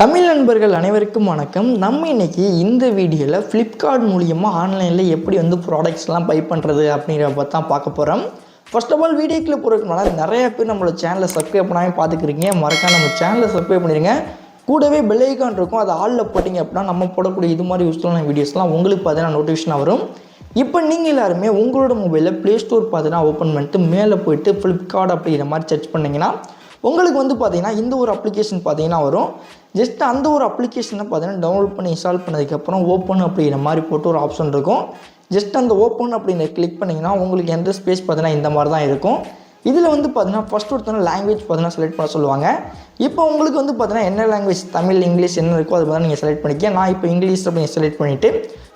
தமிழ் நண்பர்கள் அனைவருக்கும் வணக்கம். நம்ம இன்னைக்கு இந்த வீடியோவில் ஃப்ளிப்கார்ட் மூலியமாக ஆன்லைனில் எப்படி வந்து ப்ராடக்ட்ஸ்லாம் பை பண்ணுறது அப்படிங்கிறத பற்றி தான் பார்க்க போகிறோம் ஃபர்ஸ்ட் ஆஃப் ஆல் வீடியோக்குள்ள போகிறதுக்கு நிறைய பேர் நம்மளோட சேனலை சப்ஸ்கிரைப் பண்ணாமல் பார்த்துக்கிறீங்க மறக்காம நம்ம சேனலை சப்ஸ்கிரைப் பண்ணிடுங்க கூடவே பெல் ஐக்கான் இருக்கும். அதை ஆளில் போட்டிங்க அப்படின்னா நம்ம போடக்கூடிய இது மாதிரி யூஸ்ஃபுல்லான வீடியோஸ்லாம் உங்களுக்கு பார்த்தீங்கன்னா நோட்டிஃபிகேஷன் வரும். இப்போ நீங்கள் எல்லாருமே உங்களோட மொபைலில் ப்ளே ஸ்டோர் பார்த்தீங்கன்னா ஓப்பன் பண்ணிட்டு மேலே போயிட்டு ஃப்ளிப்கார்ட் அப்படிங்கிற மாதிரி சர்ச் பண்ணிங்கன்னா உங்களுக்கு வந்து பார்த்தீங்கன்னா இந்த ஒரு அப்ளிகேஷன் பார்த்தீங்கன்னா வரும். ஜஸ்ட் அந்த ஒரு அப்ளிகேஷனை பார்த்தீங்கன்னா டவுன்லோட் பண்ணி இன்ஸ்டால் பண்ணதுக்கப்புறம் ஓப்பன் அப்படிங்கிற மாதிரி போட்டு ஒரு ஆப்ஷன் இருக்கும். ஜஸ்ட் அந்த ஓப்பன் அப்படின்னு கிளிக் பண்ணிங்கன்னா உங்களுக்கு எந்த ஸ்பேஸ் பார்த்தீங்கன்னா இந்த மாதிரி தான் இருக்கும். இதில் வந்து பார்த்தீங்கன்னா ஃபஸ்ட் ஒருத்தன லாங்குவேஜ் பார்த்தீங்கன்னா செலக்ட் பண்ண சொல்லுவாங்க. இப்போ உங்களுக்கு வந்து பார்த்தீங்கன்னா என்ன லாங்குவேஜ் தமிழ் இங்கிலீஷ் என்ன இருக்கோ அது பார்த்தா நீங்கள் செலக்ட் பண்ணிக்க நான் இப்போ இங்கிலீஷ் அப்படின்னு செலக்ட் பண்ணிவிட்டு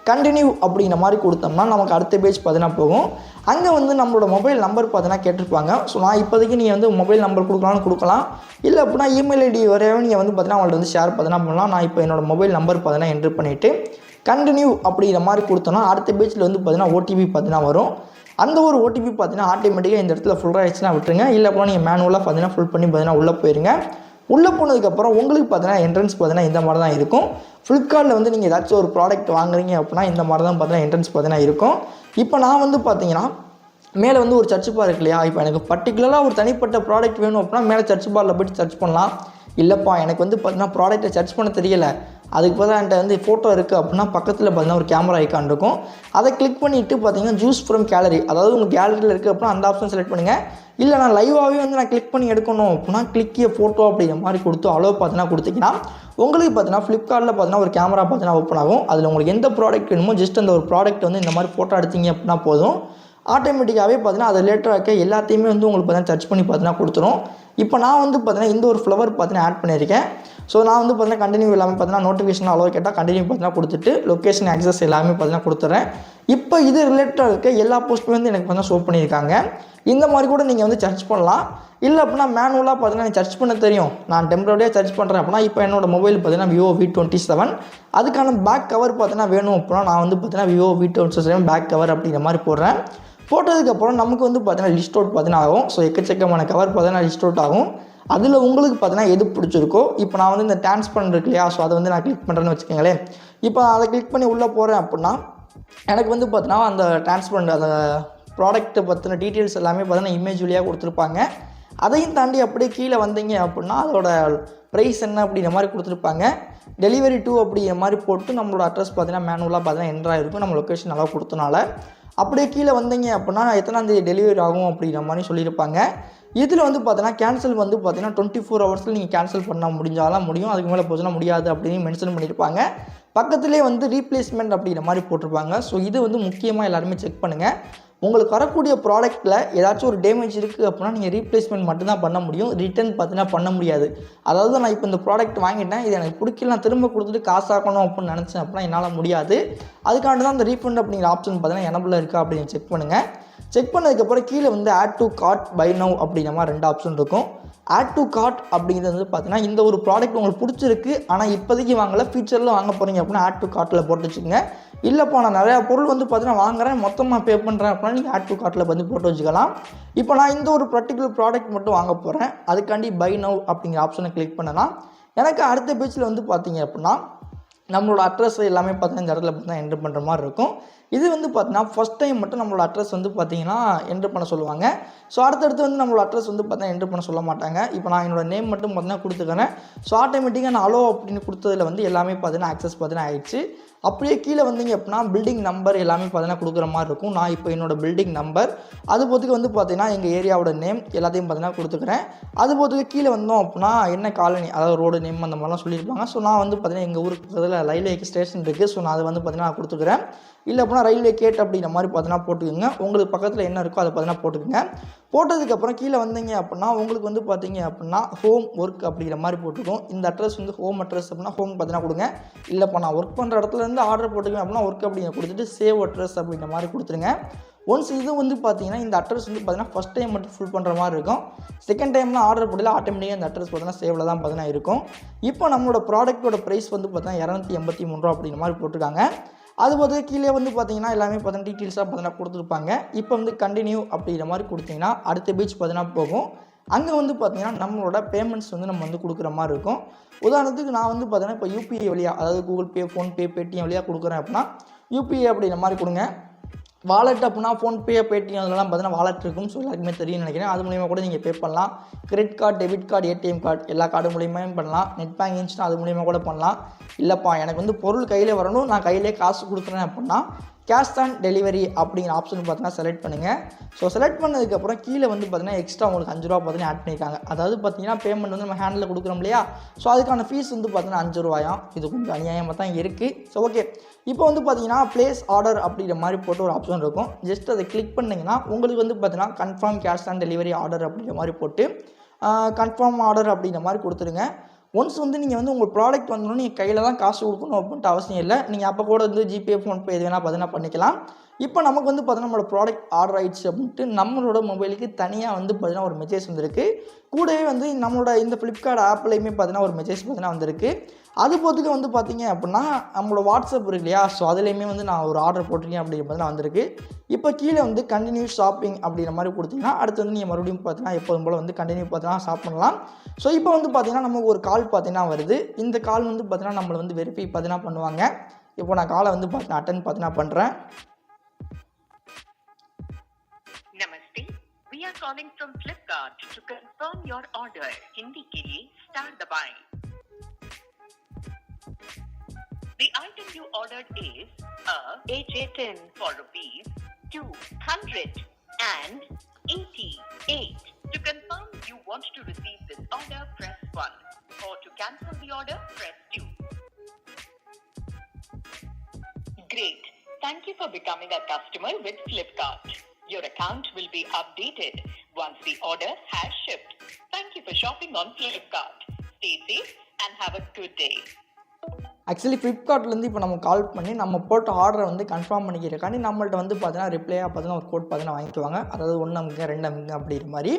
கண்டினியூ அப்படிங்கிற மாதிரி கொடுத்தோம்னா நமக்கு அடுத்த பேஜ் பார்த்தீங்கன்னா போகும். அங்கே வந்து நம்மளோட மொபைல் நம்பர் பார்த்தீங்கன்னா கேட்டிருப்பாங்க. ஸோ நான் இப்போதைக்கு நீங்கள் வந்து மொபைல் நம்பர் கொடுக்கலாம்னு கொடுக்கலாம். இல்லை அப்படின்னா இமெயில் ஐடி வரையவே நீங்கள் வந்து பார்த்தீங்கன்னா அவங்கள்ட்ட வந்து ஷேர் பார்த்தீங்கன்னா பண்ணலாம். நான் இப்போ என்னோடய மொபைல் நம்பர் பார்த்தீங்கன்னா என்ட்ரு பண்ணிவிட்டு கண்டினியூ அப்படிங்கிற மாதிரி கொடுத்தோன்னா அடுத்த பேஜில் வந்து பார்த்தீங்கன்னா ஓடிபி பார்த்தீங்கன்னா வரும். அந்த ஒரு ஓடிபி பார்த்தீங்கன்னா ஆட்டோமேட்டிக்காக இந்த இடத்துல ஃபுல் ஆகிடுச்சுன்னா விட்டுருங்க. இல்லை அப்படின்னா நீங்கள் மேனுவலாக பார்த்தீங்கன்னா ஃபுல் பண்ணி பார்த்தீங்கன்னா உள்ளே போயிருங்க. உள்ளே போனதுக்கப்புறம் உங்களுக்கு பார்த்தீங்கன்னா என்ட்ரன்ஸ் பார்த்தீங்கன்னா இந்த மாதிரி தான் இருக்கும். ஃப்ளிப்கார்ட்டில் வந்து நீங்கள் ஏதாச்சும் ஒரு ப்ராடக்ட் வாங்குறீங்க அப்படின்னா இந்த மாதிரி தான் பார்த்தீங்கன்னா என்ட்ரன்ஸ் பார்த்தீங்கன்னா இருக்கும். இப்போ நான் வந்து பார்த்தீங்கன்னா மேலே வந்து ஒரு சர்ச் பார் இருக்கு இல்லையா? இப்போ எனக்கு பர்டிகுலராக ஒரு தனிப்பட்ட ப்ராடக்ட் வேணும் அப்படின்னா மேலே சர்ச் பாரில் போய்ட்டு சர்ச் பண்ணலாம். இல்லைப்பா எனக்கு வந்து பார்த்தீங்கன்னா ப்ராடக்ட்டை சர்ச் பண்ண தெரியலை. அதுக்கு பதிலாக என்கிட்ட வந்து ஃபோட்டோ இருக்குது அப்படின்னா பக்கத்தில் பார்த்தீங்கன்னா ஒரு கேமரா ஐக்கான் இருக்கும். அதை கிளிக் பண்ணிவிட்டு பார்த்தீங்கன்னா ஜூஸ் ஃப்ரம் கேலரி அதாவது உங்கள் கேலரியில் இருக்குது அப்படின்னா அந்த ஆப்ஷன் செலக்ட் பண்ணுங்கள் இல்லை நான் லைவாகவே வந்து நான் கிளிக் பண்ணி எடுக்கணும் அப்படின்னா கிளிக்கிய ஃபோட்டோ அப்படிங்கிற மாதிரி கொடுத்து அளவு பார்த்தீங்கன்னா கொடுத்தீங்கன்னா உங்களுக்கு பார்த்தீங்கன்னா ஃப்ளிப்கார்ட்டில் பார்த்தீங்கன்னா ஒரு கேமரா பார்த்தீங்கன்னா ஓப்பன் ஆகும். அதில் உங்களுக்கு எந்த ப்ராடக்ட் வேணுமோ ஜஸ்ட் அந்த ஒரு ப்ராடக்ட் வந்து இந்த மாதிரி ஃபோட்டோ எடுத்தீங்க அப்படின்னா போதும். ஆட்டோமேட்டிக்காகவே பார்த்தீங்கன்னா அதை லேட்டராக எல்லாத்தையுமே வந்து உங்களுக்கு பார்த்தீங்கன்னா சர்ச் பண்ணி பார்த்தீங்கன்னா கொடுத்துரும். இப்போ நான் வந்து பார்த்தீங்கன்னா இந்த ஒரு ஃப்ளவர் பார்த்தீங்கன்னா ஆட் பண்ணியிருக்கேன். ஸோ நான் வந்து பார்த்தீங்கன்னா கண்டினியூ எல்லாமே பார்த்தீங்கன்னா நோட்டிஃபிகேஷன் அளவு கேட்டால் கண்டினியூ பார்த்தீங்கன்னா கொடுத்துட்டு லொக்கேஷன் ஆக்சஸ் எல்லாமே பார்த்தீங்கன்னா கொடுத்துட்றேன் இப்போ இது ரிலேட்டடாக இருக்க எல்லா போஸ்ட்டுமே வந்து எனக்கு பார்த்தீங்கன்னா ஷோ பண்ணியிருக்காங்க. இந்த மாதிரி கூட நீங்கள் வந்து சர்ச் பண்ணலாம். இல்லை அப்படின்னா மேனுவலாக பார்த்தீங்கன்னா எனக்கு சர்ச் பண்ண தெரியும். நான் டெம்பரரியாக சர்ச் பண்ணுறேன் அப்படின்னா இப்போ என்னோட மொபைல் பார்த்தீங்கன்னா விவோ வி டுவெண்ட்டி செவன் அதுக்கான பேக் கவர் பார்த்தீங்கன்னா வேணும் அப்படின்னா நான் வந்து பார்த்தீங்கன்னா Vivo V twenty seven back cover அப்படிங்கிற மாதிரி போடுறேன். போட்டதுக்கப்புறம் நமக்கு வந்து பார்த்தீங்கன்னா லிஸ்ட் அவுட் பார்த்தீங்கன்னா ஆகும். ஸோ எக்கச்சக்கமான கவர் பார்த்தீங்கன்னா லிஸ்ட் அவுட் ஆகும். அதில் உங்களுக்கு பார்த்தீங்கன்னா எது பிடிச்சிருக்கோ இப்போ நான் வந்து இந்த டிரான்ஸ்பரண்ட் இருக்கு இல்லையா ஸோ அதை வந்து நான் கிளிக் பண்ணுறேன்னு வச்சுக்கோங்களேன். இப்போ அதை கிளிக் பண்ணி உள்ளே போகிறேன் அப்படின்னா எனக்கு வந்து பார்த்தீங்கன்னா அந்த டிரான்ஸ்பரண்ட் அந்த ப்ராடக்ட்டை பற்றின டீட்டெயில்ஸ் எல்லாமே பார்த்தீங்கன்னா இமேஜ் வழியாக கொடுத்துருப்பாங்க. அதையும் தாண்டி அப்படியே கீழே வந்தீங்க அப்படின்னா அதோட ப்ரைஸ் என்ன அப்படிங்கிற மாதிரி கொடுத்துருப்பாங்க. டெலிவரி டூ அப்படிங்கிற மாதிரி போட்டு நம்மளோட அட்ரஸ் பார்த்தீங்கன்னா மேனுவலாக பார்த்தீங்கன்னா என்ட்ரு இருக்கும் நம்ம லொக்கேஷன் நல்லா கொடுத்தனால. அப்படியே கீழே வந்தீங்க அப்படின்னா எத்தனாந்தேதி டெலிவரி ஆகும் அப்படிங்கிற மாதிரி சொல்லியிருப்பாங்க. இதில் வந்து பார்த்தீங்கன்னா கேன்சல் வந்து பார்த்தீங்கன்னா டுவெண்ட்டி ஃபோர் ஹவர்ஸில் நீங்கள் கேன்சல் பண்ண முடிஞ்சாலும் முடியும் அதுக்கு மேலே போச்சுன்னா முடியாது அப்படின்னு மென்ஷன் பண்ணியிருப்பாங்க பக்கத்துலேயே வந்து ரீப்ளேஸ்மெண்ட் அப்படிங்கிற மாதிரி போட்டிருப்பாங்க. ஸோ இது வந்து முக்கியமாக எல்லாருமே செக் பண்ணுங்கள் உங்களுக்கு வரக்கூடிய ப்ராடக்ட்டில் ஏதாச்சும் ஒரு டேமேஜ் இருக்குது அப்படின்னா நீங்கள் ரீப்ளேஸ்மெண்ட் மட்டும்தான் பண்ண முடியும். ரிட்டர்ன் பார்த்தீங்கன்னா பண்ண முடியாது. அதாவது நான் இப்போ இந்த ப்ராடக்ட் வாங்கிட்டேன் இது எனக்கு பிடிக்கல நான் திரும்ப கொடுத்துட்டு காசு ஆக்கணும் அப்படின்னு நினச்சேன் அப்படின்னா என்னால் முடியாது. அதுக்காண்டு தான் அந்த ரீஃபண்ட் அப்படிங்கிற ஆப்ஷன் பார்த்தீங்கன்னா எனபிள் இருக்கா அப்படின்னு செக் பண்ணுங்கள் செக் பண்ணதுக்கப்புறம் கீழே வந்து add to cart buy now அப்படிங்கிற மாதிரி ரெண்டு ஆப்ஷன் இருக்கும். ஆட் டு கார்ட் அப்படிங்கிறது வந்து பார்த்தீங்கன்னா இந்த ஒரு ப்ராடக்ட் உங்களுக்கு பிடிச்சிருக்கு ஆனால் இப்போதைக்கு வாங்கலை ஃபியூச்சரில் வாங்க போகிறீங்க அப்படின்னா ஆட் டு கார்ட்டில் போட்டு வச்சுக்கோங்க. இல்லைப்பா நான் நிறையா பொருள் வந்து பார்த்தீங்கன்னா வாங்குறேன் மொத்தமாக பே பண்ணுறேன் அப்படின்னா நீங்கள் ஆட் டு கார்ட்டில் வந்து போட்டு வச்சுக்கலாம். இப்போ நான் இந்த ஒரு பர்டிகுலர் ப்ராடக்ட் மட்டும் வாங்க போகிறேன் அதுக்காண்டி பை நவ் அப்படிங்கிற ஆப்ஷனை கிளிக் பண்ணலாம். எனக்கு அடுத்த பேஜில் வந்து பார்த்தீங்க அப்படின்னா நம்மளோட அட்ரஸ் எல்லாமே பார்த்தீங்கன்னா இந்த இடத்துல பார்த்தீங்கன்னா என்ட்ரு பண்ணுற மாதிரி இருக்கும். இது வந்து பார்த்தீங்கன்னா ஃபஸ்ட் டைம் மட்டும் நம்மளோட அட்ரஸ் வந்து பார்த்தீங்கன்னா என்ட்ரு பண்ண சொல்லுவாங்க. ஸோ அடுத்தடுத்து வந்து நம்மளோட அட்ரஸ் வந்து பார்த்தீங்கன்னா என்ட்ரு பண்ண சொல்ல மாட்டாங்க. இப்போ நான் என்னோட நேம் மட்டும் பார்த்தீங்கன்னா கொடுத்துக்கிறேன். ஸோ ஆட்டோமேட்டிக்காக நான் அலோ அப்படின்னு கொடுத்ததில் வந்து எல்லாமே பார்த்தீங்கன்னா ஆக்சஸ் பார்த்தீங்கன்னா ஆயிடுச்சு. அப்படியே கீழே வந்தீங்க அப்படின்னா பில்டிங் நம்பர் எல்லாமே பார்த்தீங்கன்னா கொடுக்குற மாதிரி இருக்கும். நான் இப்போ என்னோட பில்டிங் நம்பர் அது போத்துக்கு வந்து பார்த்தீங்கன்னா எங்கள் ஏரியாவோட நேம் எல்லாத்தையும் பார்த்தீங்கன்னா கொடுத்துக்கிறேன். அது போத்துக்கு கீழே வந்தோம் அப்படின்னா என்ன காலனி அதாவது ரோடு நேம் அந்த மாதிரிலாம் சொல்லியிருப்பாங்க. ஸோ நான் வந்து பார்த்தீங்கன்னா எங்கள் ஊருக்கு பக்கத்தில் ரயில்வே ஸ்டேஷன் இருக்குது ஸோ நான் அதை வந்து பார்த்தீங்கன்னா கொடுத்துக்கிறேன். இல்லை அப்படின்னா ரயில்வே கேட் அப்படிங்கிற மாதிரி பார்த்தீங்கன்னா போட்டுக்கோங்க. உங்களுக்கு பக்கத்தில் என்ன இருக்கோ அதை பார்த்தீங்கன்னா போட்டுக்கோங்க. போட்டதுக்கப்புறம் கீழே வந்தீங்க அப்படின்னா உங்களுக்கு வந்து பார்த்தீங்க அப்படின்னா ஹோம் ஒர்க் அப்படிங்கிற மாதிரி போட்டுருக்கும் இந்த அட்ரஸ் வந்து ஹோம் அட்ரஸ் அப்படின்னா ஹோம் பார்த்தீங்கன்னா கொடுங்க. இல்லைப்பா நான் ஒர்க் பண்ணுற இடத்துல இருந்து ஆர்டர் போட்டுக்கேன் அப்படின்னா ஒர்க் அப்படிங்க கொடுத்துட்டு சேவ் அட்ரஸ் அப்படிங்கிற மாதிரி கொடுத்துருங்க. ஒன்ஸ் இது வந்து பார்த்தீங்கன்னா இந்த அட்ரஸ் வந்து பார்த்தீங்கன்னா ஃபஸ்ட் டைம் மட்டும் ஃபுல் பண்ணுற மாதிரி இருக்கும். செகண்ட் டைம்லாம் ஆர்டர் போடல ஆட்டோமேட்டிக்காக இந்த அட்ரஸ் பார்த்தீங்கன்னா சேவில் தான் பார்த்தீங்கன்னா இருக்கும். இப்போ நம்மளோட ப்ராடக்ட்டோட ப்ரைஸ் வந்து பார்த்தீங்கன்னா இரநூத்தி எண்பத்தி மூணு ரூபா அப்படிங்கிற மாதிரி போட்டிருக்காங்க. அது பார்த்து கீழே வந்து பார்த்தீங்கன்னா எல்லாமே பார்த்தீங்கன்னா டீட்டெயில்ஸாக பார்த்தீங்கன்னா கொடுத்துருப்பாங்க. இப்போ வந்து கண்டினியூ அப்படிங்கிற மாதிரி கொடுத்தீங்கன்னா அடுத்த பீச் பார்த்தீங்கன்னா போகும். அங்கே வந்து பார்த்தீங்கன்னா நம்மளோட பேமெண்ட்ஸ் வந்து நம்ம வந்து கொடுக்குற மாதிரி இருக்கும். உதாரணத்துக்கு நான் வந்து பார்த்தீங்கன்னா இப்போ யூபிஐ வழியாக அதாவது கூகுள் பே ஃபோன்பே பேடிஎம் வழியாக கொடுக்குறேன் அப்படின்னா யூபிஐ அப்படிங்கிற மாதிரி கொடுங்க. வாலெட் அப்படின்னா ஃபோன்பே பேடிஎம் அதெல்லாம் பார்த்தீங்கன்னா வாலெட் இருக்கும் ஸோ எல்லாருக்குமே தெரியும்னு நினைக்கிறேன். அது மூலியமாக கூட நீங்கள் பே பண்ணலாம். Credit card debit card ATM card எல்லா கார்டு மூலியமாகவும் பண்ணலாம். நெட் பேங்கிங்ஸ்னால் அது மூலியமாக கூட பண்ணலாம். இல்லைப்பா எனக்கு வந்து பொருள் கையில் வரணும். நான் கையிலே காசு கொடுக்குறேன் அப்படின்னா கேஷ் ஆன் டெலிவரி அப்படிங்கிற ஆப்ஷன் பார்த்தீங்கன்னா செலக்ட் பண்ணுங்கள் ஸோ செலக்ட் பண்ணதுக்கப்புறம் கீழே வந்து பார்த்தீங்கன்னா எக்ஸ்ட்ரா உங்களுக்கு அஞ்சு ரூபா பார்த்தீங்கன்னா ஆட் பண்ணியிருக்காங்க அதாவது பார்த்தீங்கன்னா பேமெண்ட் வந்து நம்ம ஹேண்டில் கொடுக்குறோம் இல்லையா? ஸோ அதுக்கான ஃபீஸ் வந்து பார்த்தீங்கன்னா அஞ்சு ரூபாயாம். இது கொஞ்சம் அநியாயமாக தான் இருக்குது ஸோ ஓகே இப்போ வந்து பார்த்தீங்கன்னா ப்ளேஸ் ஆர்டர் அப்படிங்கிற மாதிரி போட்டு ஒரு ஆப்ஷன் இருக்கும். ஜஸ்ட் அதை கிளிக் பண்ணிங்கன்னா உங்களுக்கு வந்து பார்த்தீங்கன்னா confirm cash on delivery order அப்படிங்கிற மாதிரி போட்டு கன்ஃபார்ம் ஆர்டர் அப்படிங்கிற மாதிரி கொடுத்துருங்க ஒன்ஸ் வந்து நீங்கள் வந்து உங்கள் ப்ராடக்ட் வந்தோடனே நீங்கள் கையில் தான் காசு கொடுக்கணும் அப்படின்ட்டு அவசியம் இல்லை. நீங்கள் அப்போ கூட வந்து ஜிபே ஃபோன்பே எது வேணால் பார்த்தீங்கன்னா பண்ணிக்கலாம். இப்போ நமக்கு வந்து பார்த்தீங்கன்னா நம்மளோட ப்ராடக்ட் ஆர்டர் ஆயிடுச்சு அப்படின்ட்டு நம்மளோட மொபைலுக்கு தனியாக வந்து பார்த்தீங்கன்னா ஒரு மெசேஜ் வந்திருக்கு. கூடவே வந்து நம்மளோட இந்த ஃப்ளிப்கார்ட் ஆப்லேயுமே பார்த்தீங்கன்னா ஒரு மெசேஜ் பார்த்தீங்கன்னா வந்திருக்கு. அது போதுக்கு வந்து பார்த்தீங்க அப்படின்னா நம்மளோட வாட்ஸ்அப் இருக்கு இல்லையா? ஸோ அதுலேயுமே வந்து நான் ஒரு ஆர்டர் போட்டிருக்கேன் அப்படிங்கிற பார்த்தீங்கன்னா வந்திருக்கு. இப்போ கீழே வந்து கண்டினியூ ஷாப்பிங் அப்படிங்கிற மாதிரி கொடுத்தீங்கன்னா அடுத்து வந்து நீங்கள் மறுபடியும் பார்த்தீங்கன்னா எப்போதும் போல் வந்து கண்டினியூ பார்த்தீங்கன்னா ஷாப் பண்ணலாம். ஸோ இப்போ வந்து பார்த்தீங்கன்னா நமக்கு ஒரு கால் பார்த்தீங்கன்னா வருது. இந்த கால் வந்து பார்த்தீங்கன்னா நம்மளை வந்து வெரிஃபை பார்த்தீங்கன்னா பண்ணுவாங்க. இப்போ நான் காலை வந்து பார்த்தீங்கன்னா அட்டன் பார்த்தீங்கன்னா பண்ணுறேன் we are calling from Flipkart to confirm your order. Hindi के लिए स्टार दबाएं। The item you ordered is a AJ10 for rupees 200 and 88. To confirm you want to receive this order, press 1. Or to cancel the order, press 2. Great. Thank you for becoming a customer with Flipkart. Your account will be updated once the order has shipped. Thank you for shopping on Flipkart. Stay safe and have a good day. Actually ஃப்ளிப்கார்ட்லேருந்து இப்போ நம்ம கால் பண்ணி நம்ம போட்ட ஆர்டரை வந்து confirm பண்ணிக்கிறக்காண்டி நம்மள்ட்ட வந்து பார்த்தீங்கன்னா ரிப்ளையாக பார்த்தீங்கன்னா ஒரு கோட் பார்த்தீங்கன்னா வாங்கிக்குவாங்க அதாவது ஒன்று அமுங்க ரெண்டு அமுங்க அப்படிங்கிற மாதிரி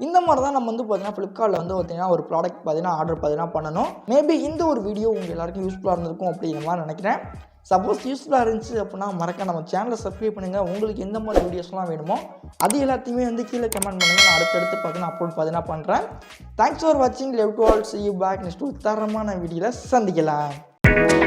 இந்த மாதிரி தான் நம்ம வந்து பார்த்தீங்கன்னா ஃப்ளிப்கார்ட்டில் வந்து பார்த்தீங்கன்னா ஒரு ப்ராடக்ட் பார்த்தீங்கன்னா ஆர்டர் பார்த்தீங்கன்னா பண்ணணும் மேபி இந்த ஒரு வீடியோ உங்கள் எல்லாருக்கும் யூஸ்ஃபுல்லாக இருந்திருக்கும் அப்படிங்கிற மாதிரி நினைக்கிறேன் சப்போஸ் யூஸ்ஃபுல்லாக இருந்துச்சு அப்படின்னா மறக்க நம்ம சேனலை சப்ஸ்கிரைப் பண்ணுங்கள் உங்களுக்கு எந்த மாதிரி வீடியோஸ்லாம் வேணுமோ அது எல்லாத்தையுமே வந்து கீழே கமெண்ட் பண்ணுங்கள் நான் அடுத்தடுத்து பார்த்தீங்கன்னா அப்லோட் பார்த்தீங்கன்னா பண்ணுறேன் தேங்க்ஸ் ஃபார் வாட்சிங் love to all see you back next ஒரு தரமான வீடியோவில் சந்திக்கலாம்.